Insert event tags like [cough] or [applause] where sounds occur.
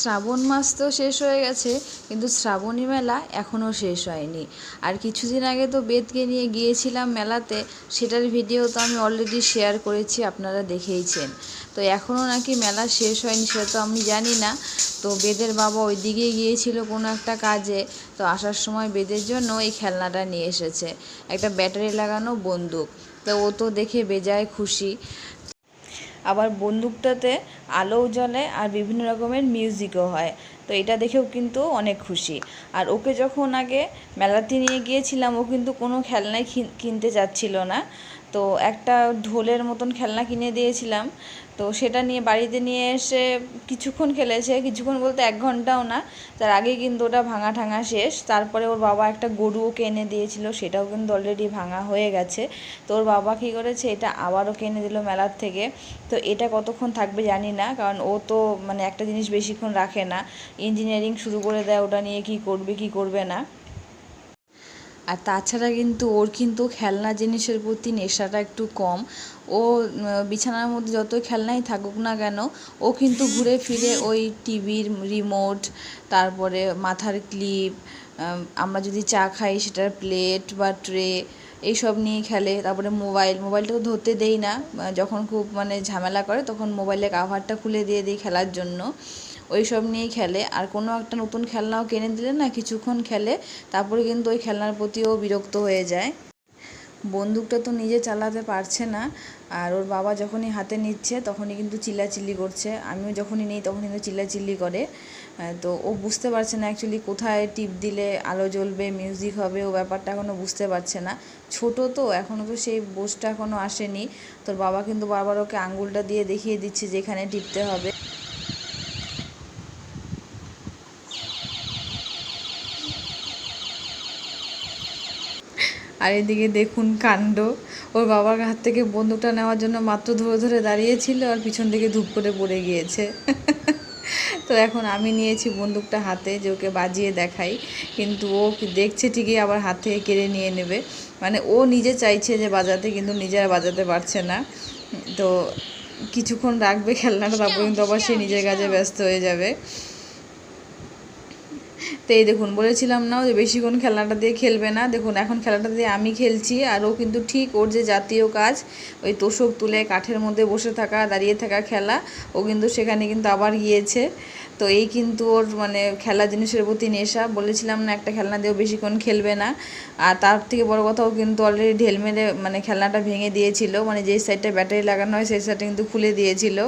শ্রাবণ মাস তো শেষ হয়ে গেছে, কিন্তু শ্রাবণী মেলা এখনও শেষ হয়নি। আর কিছুদিন আগে তো বেদকে নিয়ে গিয়েছিলাম মেলাতে, সেটার ভিডিও তো আমি অলরেডি শেয়ার করেছি, আপনারা দেখেইছেন। তো এখনও নাকি মেলা শেষ হয়নি, সেটা তো আমি জানি না। তো বেদের বাবা ওই দিকে গিয়েছিল কোনো একটা কাজে, তো আসার সময় বেদের জন্য এই খেলনাটা নিয়ে এসেছে। একটা ব্যাটারি লাগানো বন্দুক, তো ও তো দেখে বেজায় খুশি। আবার বন্দুকটাতে আলোও জ্বলে আর বিভিন্ন রকমের মিউজিকও হয়। তো এটা দেখেও কিন্তু অনেক খুশি। আর ওকে যখন আগে মেলাতে নিয়ে গিয়েছিলাম, ও কিন্তু কোনো খেলনাই কিনতে চাচ্ছিল না। তো একটা ঢোলের মতন খেলনা কিনে দিয়েছিলাম। তো সেটা নিয়ে বাড়িতে নিয়ে এসে কিছুক্ষণ খেলেছে, কিছুক্ষণ বলতে এক ঘন্টাও না। তার আগে কিন্তু ওটা ভাঙা ঠাঙা শেষ। তারপরে ওর বাবা একটা গরু ওকে এনে দিয়েছিল, সেটাও কিন্তু অলরেডি ভাঙা হয়ে গেছে। তো ওর বাবা কী করেছে, এটা আবারও কিনে দিল মেলার থেকে। তো এটা কতক্ষণ থাকবে জানি না, কারণ ও তো মানে একটা জিনিস বেশিক্ষণ রাখে না। ইঞ্জিনিয়ারিং শুরু করে দেয় ওটা নিয়ে, কি করবে কি করবে না। আর তাছাড়া কিন্তু ওর কিন্তু খেলনা জিনিসের প্রতি নেশাটা একটু কম। ও বিছানার মধ্যে যত খেলনাই থাকুক না কেন, ও কিন্তু ঘুরে ফিরে ওই টিভির রিমোট, তারপরে মাথার ক্লিপ আমরা যদি চা খাই সেটার প্লেট বা ট্রে, এইসব নিয়ে খেলে। তারপরে মোবাইল, মোবাইলটা তো ধরতে দেই না। যখন খুব মানে ঝামেলা করে, তখন মোবাইলের কাভারটা খুলে দিয়ে দিই খেলার জন্য। ওই সব নিয়েই খেলে। আর কোনো একটা নতুন খেলনাও কিনে দিলে না কিছুক্ষণ খেলে, তারপরে কিন্তু ওই খেলনার প্রতিও বিরক্ত হয়ে যায়। বন্দুকটা তো নিজে চালাতে পারছে না, আর ওর বাবা যখনই হাতে নিচ্ছে তখনই কিন্তু চিল্লাচিল্লি করছে। আমিও যখনই নিই তখন কিন্তু চিল্লাচিল্লি করে। তো ও বুঝতে পারছে না অ্যাকচুয়ালি কোথায় টিপ দিলে আলো জ্বলবে মিউজিক হবে, ও ব্যাপারটা এখনও বুঝতে পারছে না। ছোট তো এখনও তো সেই বোসটা এখনও আসেনি। তোর বাবা কিন্তু বারবার ওকে আঙ্গুলটা দিয়ে দেখিয়ে দিচ্ছে যে এখানে টিপতে হবে। আর এদিকে দেখুন কাণ্ড। ওর বাবার হাত থেকে বন্দুকটা নেওয়ার জন্য মাত্র ধরে ধরে দাঁড়িয়েছিল আর পিছন থেকে ধূপ করে পড়ে গিয়েছে। [laughs] তো এখন আমি নিয়েছি বন্দুকটা হাতে যে ওকে বাজিয়ে দেখাই। কিন্তু ও দেখছে ঠিকই আবার হাত থেকে কেড়ে নিয়ে নেবে। মানে ও নিজে চাইছে যে বাজাতে কিন্তু নিজে আর বাজাতে পারছে না। তো কিছুক্ষণ রাখবে খেলনাটা, তারপর কিন্তু আবার সে নিজের কাজে ব্যস্ত হয়ে যাবে। তো এই দেখুন, বলেছিলাম না যে বেশিক্ষণ খেলনাটা দিয়ে খেলবে না। দেখুন, এখন খেলাটা দিয়ে আমি খেলছি আর ও কিন্তু ঠিক ওর যে জাতীয় কাজ, ওই তোষক তুলে কাঠের মধ্যে বসে থাকা, দাঁড়িয়ে থাকা খেলা, ও কিন্তু সেখানে কিন্তু আবার গিয়েছে। তো এই কিন্তু ওর মানে খেলা জিনিসের প্রতি নেশা, বলেছিলাম না একটা খেলনা দিয়েও বেশিক্ষণ খেলবে না। আর তার থেকে বড় কথা, ও কিন্তু অলরেডি ঢেল মেরে মানে খেলনাটা ভেঙে দিয়েছিল মানে যেই সাইডটা ব্যাটারি লাগানো হয়, সেই সাইডটা কিন্তু খুলে দিয়েছিল।